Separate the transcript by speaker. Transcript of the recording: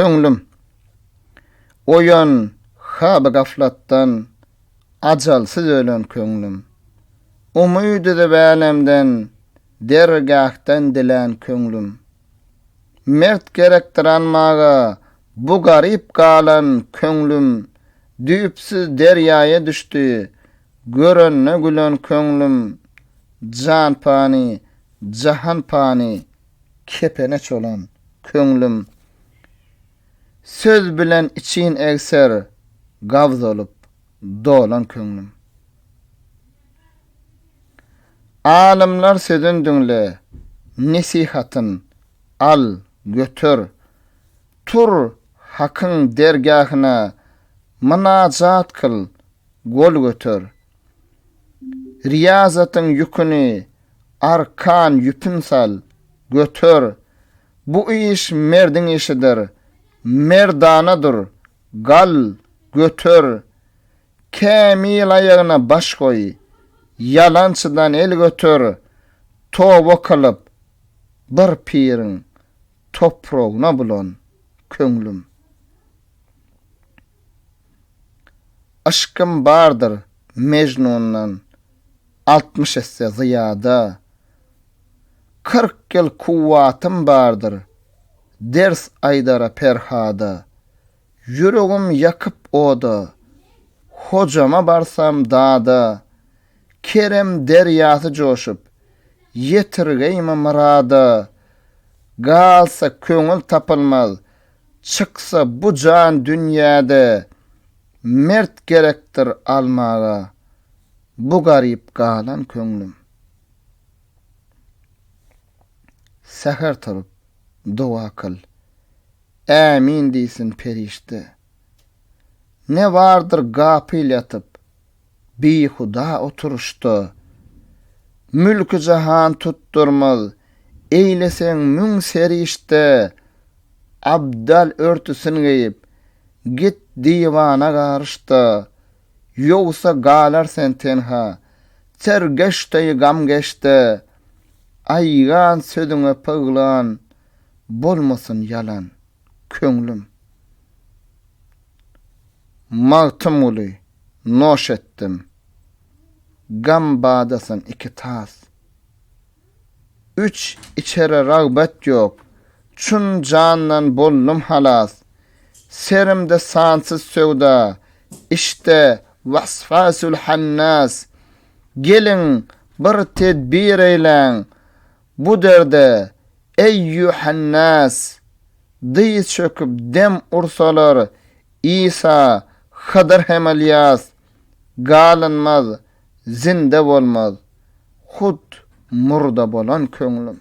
Speaker 1: köňlüm. Oyan hab gaflatdan ajalsyz ölen köňlüm. Umydy de bälemden dergahtan dilen köňlüm. Mert gerektiren maga bu garip galan köňlüm düýpsiz derýaýa düşdi. Görenne gülen köňlüm jan pani, jahan pani kepene çolan köňlüm. Söz bilen için egser gavz olup dolan köňlüm. Alimler sözün dünle nesihatın al götür. Tur hakın dergahına mınazat kıl gol götür. Riyazatın yükünü arkan yüpün sal götür. Bu iş merdin işidir merdanadır. Gal götür. Kemil ayağına baş koy. Yalançıdan el götür. Toba kılıp bir pirin toprogna bulan köňlüm Aşkım bardır Mecnun'dan 60 esse ziyada. 40 yıl kuvvatım bardır Ders aydara perhada Yüreğim yakıp oda Hocama barsam dada Kerem deryası coşup Yetirgeyme mırada Galsa köňül tapılmaz Çıksa bu can dünyada mert gerektir almaga bu garip galan köňlüm Seher turup dua kıl. Amin diýsin perişte. Ne vardır gapil yatıp bi huda oturuştu Mülkü jahan tutturmaz eýlesen müň serişde abdal örtüsün geyip git divana garışta yoksa galar sen tenha ter geçte gam geçte aygan sözüňe paglan bolmasın yalan köňlüm Magtym uly noş etdim gam badasın iki tas. Üç içere ragbet yok. Çun candan bollum halas. Serimde sansız sövda işte vasfasul hannas. Gelin bir tedbir eylen. Bu derde eyyü hannas diz çöküp dem ursalar İsa Xadar hem Alyas galanmaz zinde bolmaz hud murda bolan köňlüm